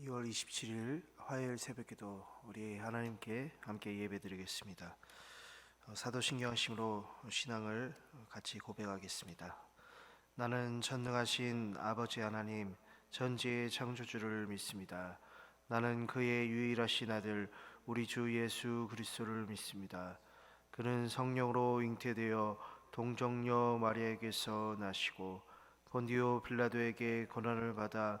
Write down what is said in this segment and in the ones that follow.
2월 27일 화요일 새벽에도 우리 하나님께 함께 예배드리겠습니다. 어, 사도신경심으로 신앙을 같이 고백하겠습니다. 나는 전능하신 아버지 하나님 전지의 창조주를 믿습니다. 나는 그의 유일하신 아들 우리 주 예수 그리스도를 믿습니다. 그는 성령으로 잉태되어 동정녀 마리아에게서 나시고 본디오 빌라도에게 고난을 받아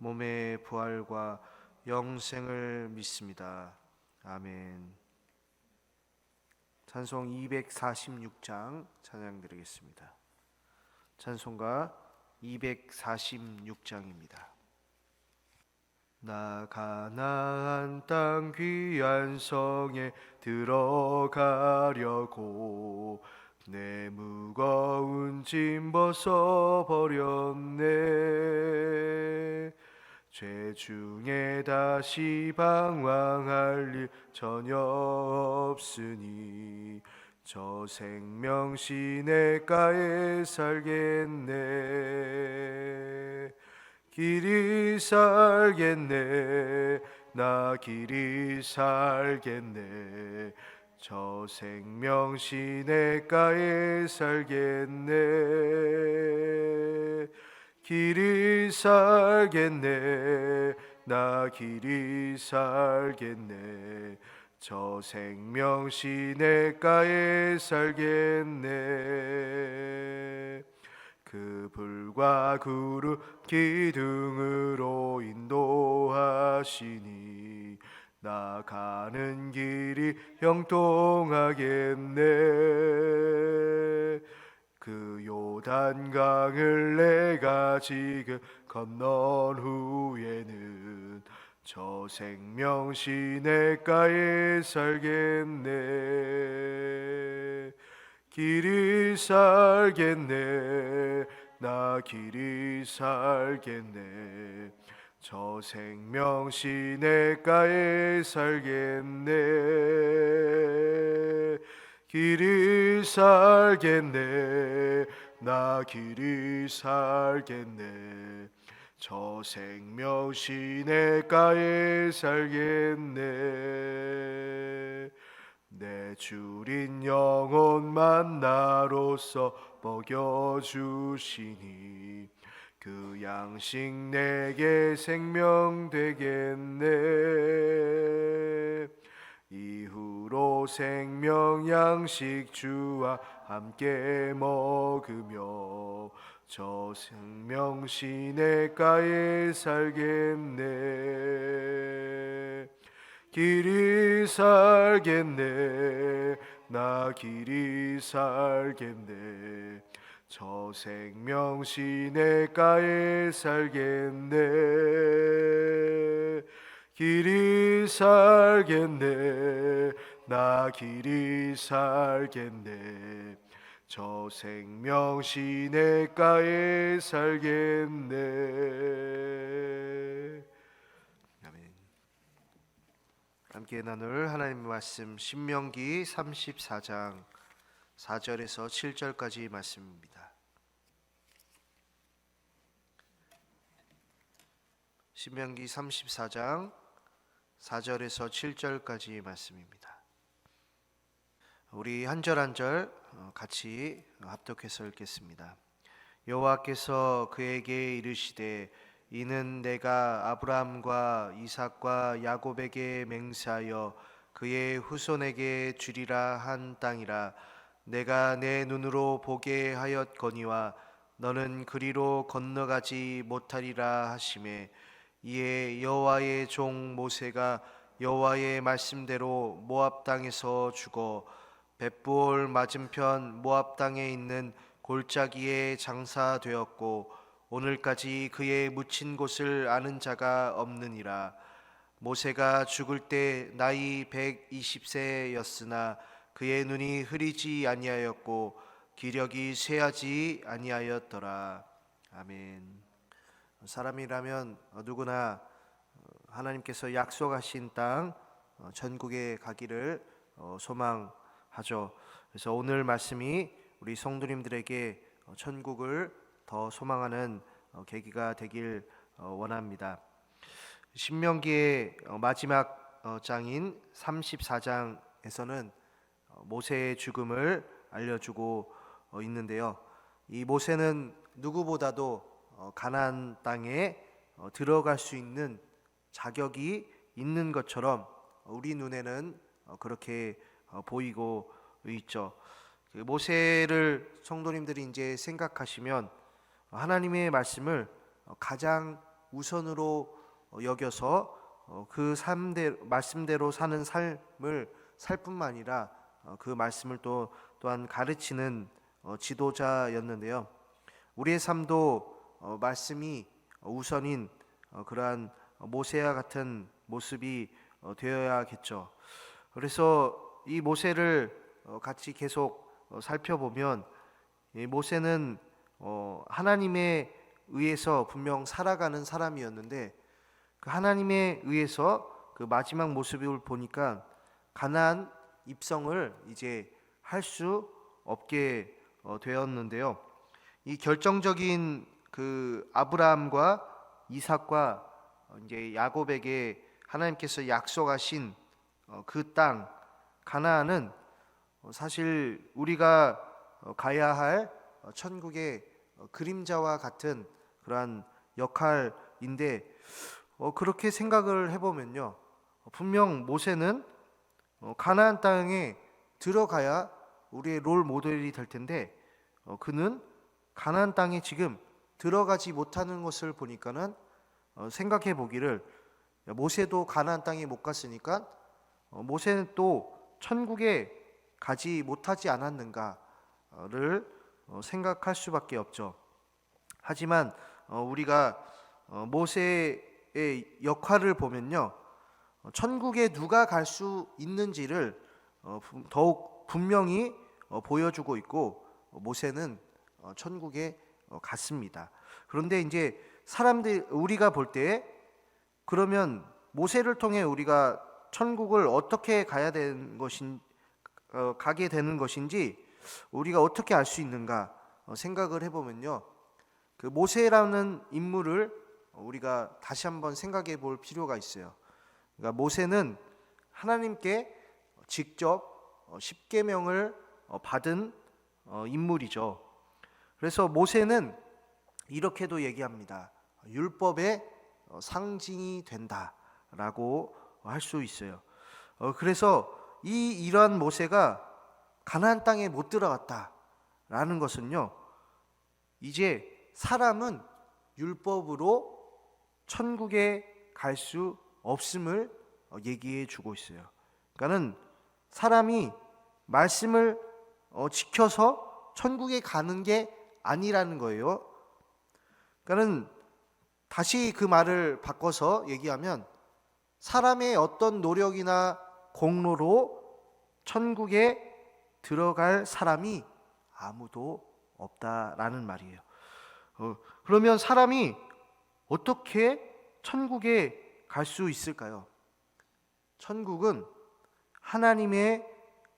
몸의 부활과 영생을 믿습니다. 아멘. 찬송 246장 찬양 드리겠습니다. 찬송가 246장입니다. 나 가나안 땅 귀한 성에 들어가려고 내 무거운 짐 벗어 버렸네 죄 중에 다시 방황할 일 전혀 없으니 저 생명 시내가에 살겠네. 길이 살겠네. 나 길이 살겠네. 저 생명 시내가에 살겠네 길이 살겠네. 나 길이 살겠네. 저 생명 시내가에 살겠네. 그 불과 구름 기둥으로 인도하시니 나 가는 길이 형통하겠네 그 요단강을 내가 지금 건넌 후에는 저 생명 시내가에 살겠네. 길이 살겠네. 나 길이 살겠네. 저 생명 시내가에 살겠네 길이 살겠네. 나 길이 살겠네. 저 생명 시내가에 살겠네. 내 주린 영혼만 나로서 먹여주시니 그 양식 내게 생명 되겠네 이후로 생명 양식 주와 함께 먹으며 저 생명 시내가에 살겠네. 길이 살겠네. 나 길이 살겠네. 저 생명 시내가에 살겠네 길이 살겠네. 나 길이 살겠네. 저 생명 시내가에 살겠네. 아멘. 함께 나눌 하나님의 말씀 신명기 34장 4절에서 7절까지 말씀입니다. 신명기 34장 4절에서 7절까지 말씀입니다. 우리 한 절 한 절 같이 합독해서 읽겠습니다. 여호와께서 그에게 이르시되 이는 내가 아브라함과 이삭과 야곱에게 맹세하여 그의 후손에게 주리라 한 땅이라 내가 내 눈으로 보게 하였거니와 너는 그리로 건너가지 못하리라 하심에 이에 여호와의 종 모세가 여호와의 말씀대로 모압 땅에서 죽어 벳부올 맞은편 모압 땅에 있는 골짜기에 장사되었고 오늘까지 그의 묻힌 곳을 아는 자가 없느니라 모세가 죽을 때 나이 120세였으나 그의 눈이 흐리지 아니하였고 기력이 쇠하지 아니하였더라. 아멘. 사람이라면 누구나 하나님께서 약속하신 땅 어, 전국에 가기를 어, 소망하죠. 그래서 오늘 말씀이 우리 성도님들에게 어, 천국을 더 소망하는 어, 계기가 되길 어, 원합니다. 신명기의 어, 마지막 어, 장인 34장에서는 어, 모세의 죽음을 알려주고 어, 있는데요. 이 모세는 누구보다도 어, 가나안 땅에 어, 들어갈 수 있는 자격이 있는 것처럼 우리 눈에는 어, 그렇게 어, 보이고 있죠. 그 모세를 성도님들이 이제 생각하시면 하나님의 말씀을 어, 가장 우선으로 어, 여겨서 어, 그 삶대 말씀대로 사는 삶을 살 뿐만 아니라 어, 그 말씀을 또 또한 가르치는 어, 지도자였는데요. 우리의 삶도 어, 말씀이 우선인 어, 그러한 모세와 같은 모습이 어, 되어야겠죠. 그래서 이 모세를 어, 같이 계속 어, 살펴보면 이 모세는 어, 하나님에 의해서 분명 살아가는 사람이었는데 그 하나님에 의해서 그 마지막 모습을 보니까 가나안 입성을 이제 할 수 없게 어, 되었는데요. 이 결정적인 그 아브라함과 이삭과 어, 이제 야곱에게 하나님께서 약속하신 어, 그땅 가나안은 어, 사실 우리가 어, 가야 할 어, 천국의 어, 그림자와 같은 그러한 역할인데 어, 그렇게 생각을 해보면요. 어, 분명 모세는 어, 가나안 땅에 들어가야 우리의 롤 모델이 될 텐데 어, 그는 가나안 땅에 지금 들어가지 못하는 것을 보니까는 어, 생각해 보기를 야, 모세도 가나안 땅에 못 갔으니까 어, 모세는 또 천국에 가지 못하지 않았는가를 어, 생각할 수밖에 없죠. 하지만 어, 우리가 어, 모세의 역할을 보면요, 어, 천국에 누가 갈 수 있는지를 더욱 분명히 어, 보여주고 있고 어, 모세는 어, 천국에 어, 갔습니다. 그런데 이제 사람들 우리가 볼 때 그러면 모세를 통해 우리가 천국을 어떻게 가야 되는 것인 어, 가게 되는 것인지 우리가 어떻게 알 수 있는가 어, 생각을 해보면요. 그 모세라는 인물을 우리가 다시 한번 생각해 볼 필요가 있어요. 그러니까 모세는 하나님께 직접 어, 십계명을 어, 받은 어, 인물이죠. 그래서 모세는 이렇게도 얘기합니다. 율법의 어, 상징이 된다라고 할 수 있어요. 어, 그래서 이 이러한 모세가 가나안 땅에 못 들어갔다라는 것은요. 이제 사람은 율법으로 천국에 갈 수 없음을 어, 얘기해 주고 있어요. 그러니까는 사람이 말씀을 어, 지켜서 천국에 가는 게 아니라는 거예요. 그러니까는 다시 그 말을 바꿔서 얘기하면 사람의 어떤 노력이나 공로로 천국에 들어갈 사람이 아무도 없다라는 말이에요. 어, 그러면 사람이 어떻게 천국에 갈 수 있을까요? 천국은 하나님의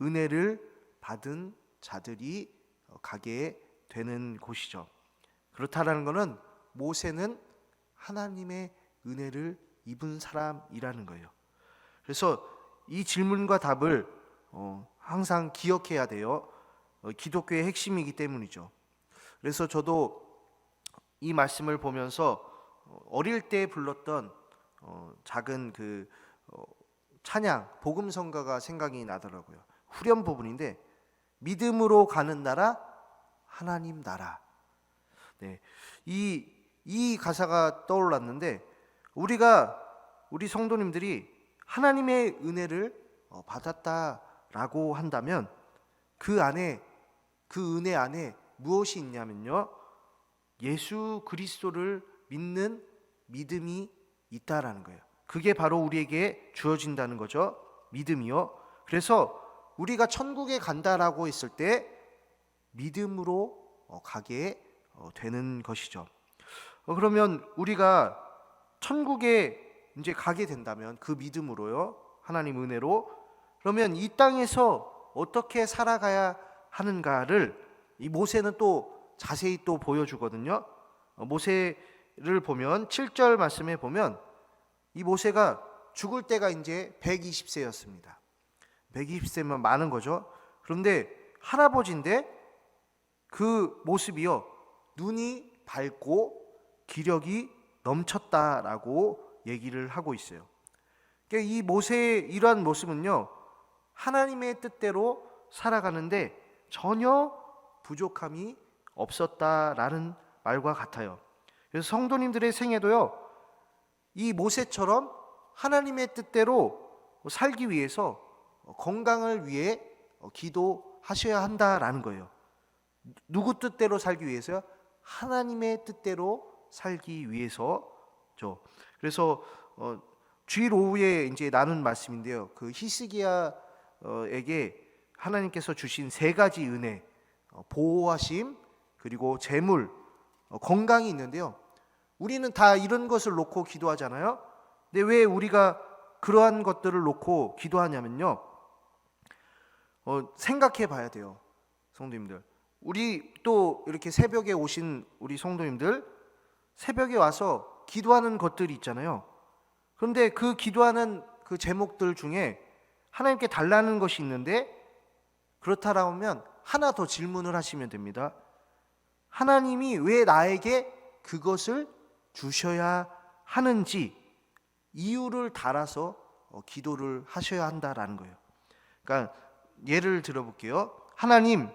은혜를 받은 자들이 어, 가게 되는 곳이죠. 그렇다라는 것은 모세는 하나님의 은혜를 입은 사람이라는 거예요. 그래서 이 질문과 답을 어, 항상 기억해야 돼요. 어, 기독교의 핵심이기 때문이죠. 그래서 저도 이 말씀을 보면서 어, 어릴 때 불렀던 어, 작은 그 어, 찬양 복음성가가 생각이 나더라고요. 후렴 부분인데 믿음으로 가는 나라 하나님 나라. 네. 이, 이 가사가 떠올랐는데 우리가 우리 성도님들이 하나님의 은혜를 어, 받았다라고 한다면 그 안에 그 은혜 안에 무엇이 있냐면요. 예수 그리스도를 믿는 믿음이 있다라는 거예요. 그게 바로 우리에게 주어진다는 거죠. 믿음이요. 그래서 우리가 천국에 간다라고 했을 때 믿음으로 어, 가게 어, 되는 것이죠. 어, 그러면 우리가 천국에 이제 가게 된다면 그 믿음으로요. 하나님 은혜로 그러면 이 땅에서 어떻게 살아가야 하는가를 이 모세는 또 자세히 또 보여주거든요. 어, 모세를 보면 7절 말씀에 보면 이 모세가 죽을 때가 이제 120세였습니다. 120세면 많은 거죠. 그런데 할아버지인데 그 모습이요. 눈이 밝고 기력이 넘쳤다라고 얘기를 하고 있어요. 그러니까 이 모세의 이러한 모습은요. 하나님의 뜻대로 살아가는데 전혀 부족함이 없었다라는 말과 같아요. 그래서 성도님들의 생애도요. 이 모세처럼 하나님의 뜻대로 살기 위해서 건강을 위해 기도하셔야 한다라는 거예요. 누구 뜻대로 살기 위해서요? 하나님의 뜻대로 살기 위해서죠. 그래서 어, 주일 오후에 이제 나눈 말씀인데요. 그 히스기야에게 하나님께서 주신 세 가지 은혜, 어, 보호하심, 그리고 재물, 어, 건강이 있는데요. 우리는 다 이런 것을 놓고 기도하잖아요. 근데 왜 우리가 그러한 것들을 놓고 기도하냐면요. 어, 생각해 봐야 돼요. 성도님들. 우리 또 이렇게 새벽에 오신 우리 성도님들 새벽에 와서 기도하는 것들이 있잖아요. 그런데 그 기도하는 그 제목들 중에 하나님께 달라는 것이 있는데 그렇다라면 하나 더 질문을 하시면 됩니다. 하나님이 왜 나에게 그것을 주셔야 하는지 이유를 달아서 어, 기도를 하셔야 한다라는 거예요. 그러니까 예를 들어볼게요. 하나님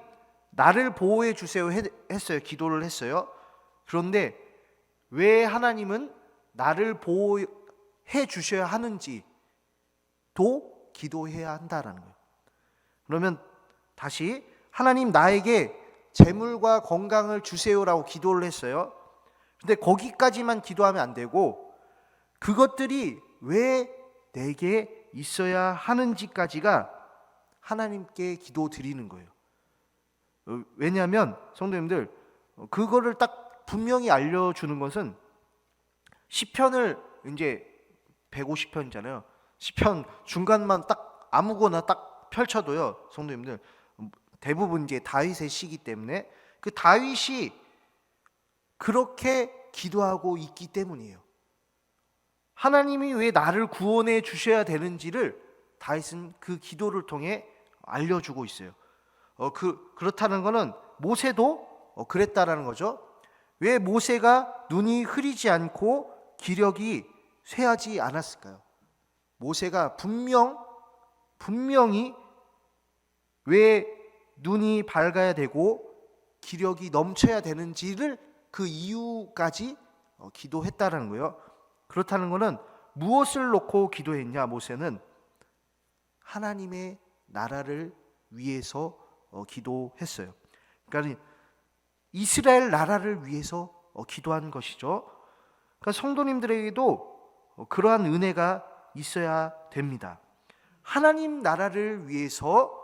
나를 보호해 주세요 했어요. 기도를 했어요. 그런데 왜 하나님은 나를 보호해 주셔야 하는지도 기도해야 한다라는 거예요. 그러면 다시 하나님 나에게 재물과 건강을 주세요라고 기도를 했어요. 근데 거기까지만 기도하면 안 되고 그것들이 왜 내게 있어야 하는지까지가 하나님께 기도 드리는 거예요. 어, 왜냐하면 성도님들 어, 그거를 딱 분명히 알려주는 것은 시편을 이제 150편이잖아요. 시편 중간만 딱 아무거나 딱 펼쳐도요, 성도님들 대부분 이제 다윗의 시기 때문에 그 다윗이 그렇게 기도하고 있기 때문이에요. 하나님이 왜 나를 구원해 주셔야 되는지를 다윗은 그 기도를 통해 알려주고 있어요. 어, 그 그렇다는 것은 모세도 어, 그랬다라는 거죠. 왜 모세가 눈이 흐리지 않고 기력이 쇠하지 않았을까요? 모세가 분명 분명히 왜 눈이 밝아야 되고 기력이 넘쳐야 되는지를 그 이유까지 어, 기도했다라는 거예요. 그렇다는 것은 무엇을 놓고 기도했냐 모세는 하나님의 나라를 위해서 어, 기도했어요. 그러니까 이스라엘 나라를 위해서 어, 기도한 것이죠. 그러니까 성도님들에게도 어, 그러한 은혜가 있어야 됩니다. 하나님 나라를 위해서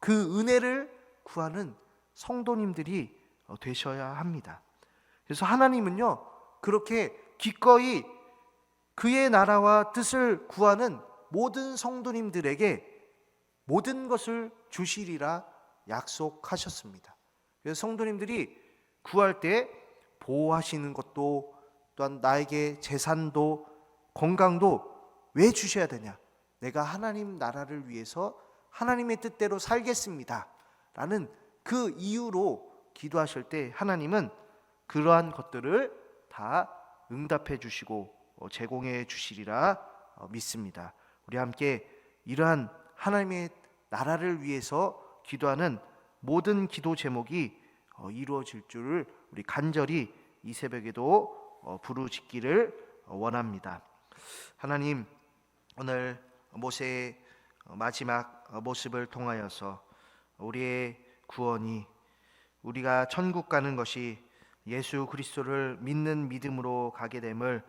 그 은혜를 구하는 성도님들이 되셔야 합니다. 그래서 하나님은요, 그렇게 기꺼이 그의 나라와 뜻을 구하는 모든 성도님들에게 모든 것을 주시리라 약속하셨습니다. 그래서 성도님들이 구할 때 보호하시는 것도 또한 나에게 재산도 건강도 왜 주셔야 되냐? 내가 하나님 나라를 위해서 하나님의 뜻대로 살겠습니다. 라는 그 이유로 기도하실 때 하나님은 그러한 것들을 다 응답해 주시고 어, 제공해 주시리라 어, 믿습니다. 우리 함께 이러한 하나님의 나라를 위해서 기도하는 모든 기도 제목이 어, 이루어질 줄을 우리 간절히 이 새벽에도 어, 부르짖기를 원합니다. 하나님 오늘 모세의 마지막 모습을 통하여서 우리의 구원이 우리가 천국 가는 것이 예수 그리스도를 믿는 믿음으로 가게 됨을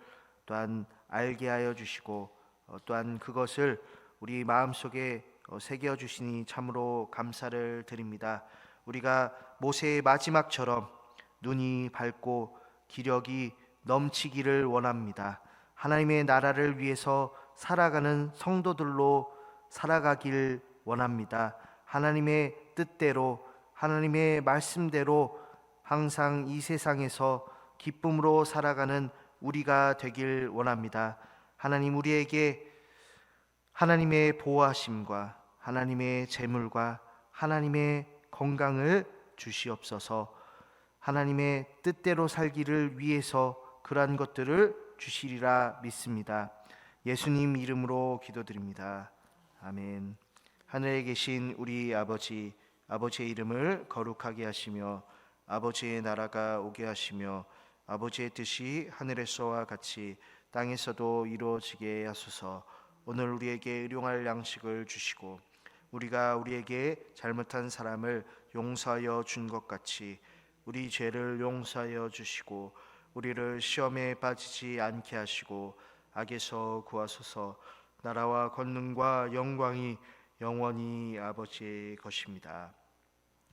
또한 알게 하여 주시고 어, 또한 그것을 우리 마음속에 어, 새겨 주시니 참으로 감사를 드립니다. 우리가 모세의 마지막처럼 눈이 밝고 기력이 넘치기를 원합니다. 하나님의 나라를 위해서 살아가는 성도들로 살아가길 원합니다. 하나님의 뜻대로 하나님의 말씀대로 항상 이 세상에서 기쁨으로 살아가는 우리가 되길 원합니다. 하나님 우리에게 하나님의 보호하심과 하나님의 재물과 하나님의 건강을 주시옵소서. 하나님의 뜻대로 살기를 위해서 그러한 것들을 주시리라 믿습니다. 예수님 이름으로 기도드립니다. 아멘. 하늘에 계신 우리 아버지, 아버지의 이름을 거룩하게 하시며 아버지의 나라가 오게 하시며 아버지의 뜻이 하늘에서와 같이 땅에서도 이루어지게 하소서. 오늘 우리에게 일용할 양식을 주시고 우리가 우리에게 잘못한 사람을 용서하여 준 것 같이 우리 죄를 용서하여 주시고 우리를 시험에 빠지지 않게 하시고 악에서 구하소서. 나라와 권능과 영광이 영원히 아버지의 것입니다.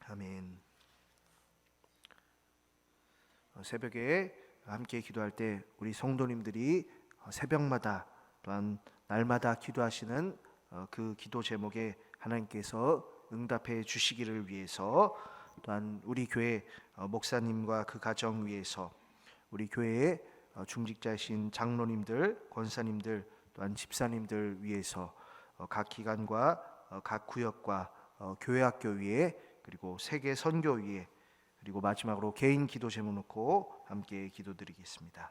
아멘. 어, 새벽에 함께 기도할 때 우리 성도님들이 어, 새벽마다 또한 날마다 기도하시는 어, 그 기도 제목에 하나님께서 응답해 주시기를 위해서 또한 우리 교회 어, 목사님과 그 가정 위해서 우리 교회의 어, 중직자이신 장로님들, 권사님들 또한 집사님들 위해서 어, 각 기관과 어, 각 구역과 어, 교회 학교 위에 그리고 세계 선교 위에 그리고 마지막으로 개인 기도 제목 놓고 함께 기도드리겠습니다.